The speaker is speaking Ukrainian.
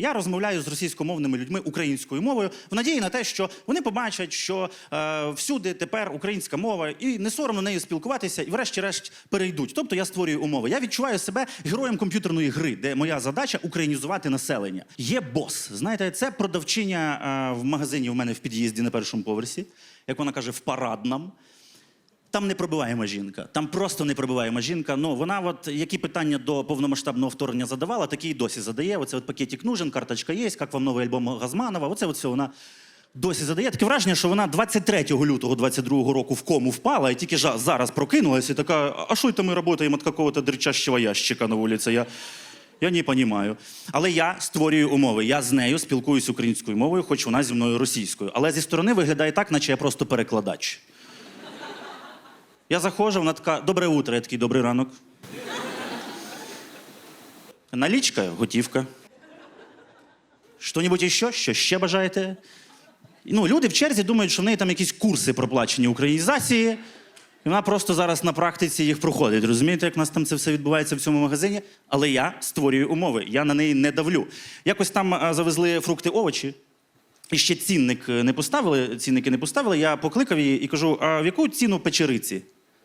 Я розмовляю з російськомовними людьми українською мовою в надії на те, що вони побачать, що е, всюди тепер українська мова, і не соромно нею спілкуватися, і врешті-решт перейдуть. Тобто я створюю умови. Я відчуваю себе героєм комп'ютерної гри, де моя задача українізувати населення. Є бос. Знаєте, це продавчиня е, в магазині в мене в під'їзді на першому поверсі, як вона каже, в параднам. Там не пробиваєма жінка. Там просто не пробиваєма жінка. Ну вона, от які питання до повномасштабного вторгнення задавала, такі і досі задає. Оце от пакетик нужен, карточка є, як вам новий альбом Газманова. Оце от все вона досі задає. Таке враження, що вона 23 лютого 22 року в кому впала і тільки зараз прокинулася і така: а що це ми працюємо від какого-то дричащого ящика на вулиці? Я... Я не розумію. Але я створюю умови. Я з нею спілкуюся українською мовою, хоч вона зі мною російською. Але зі сторони виглядає так, наче я просто перекладач. Я заходжу, вона така, добре утро, я такий, добрий ранок. Налічка, готівка. Що-небудь іще? Що ще бажаєте? Ну, люди в черзі думають, що в неї там якісь курси проплачені українізації. І вона просто зараз на практиці їх проходить. Розумієте, як у нас там це все відбувається в цьому магазині? Але я створюю умови, я на неї не давлю. Якось там завезли фрукти, овочі. І ще цінник е, не поставили, цінники не поставили. Я покликав її і кажу: а в яку ціну печериці?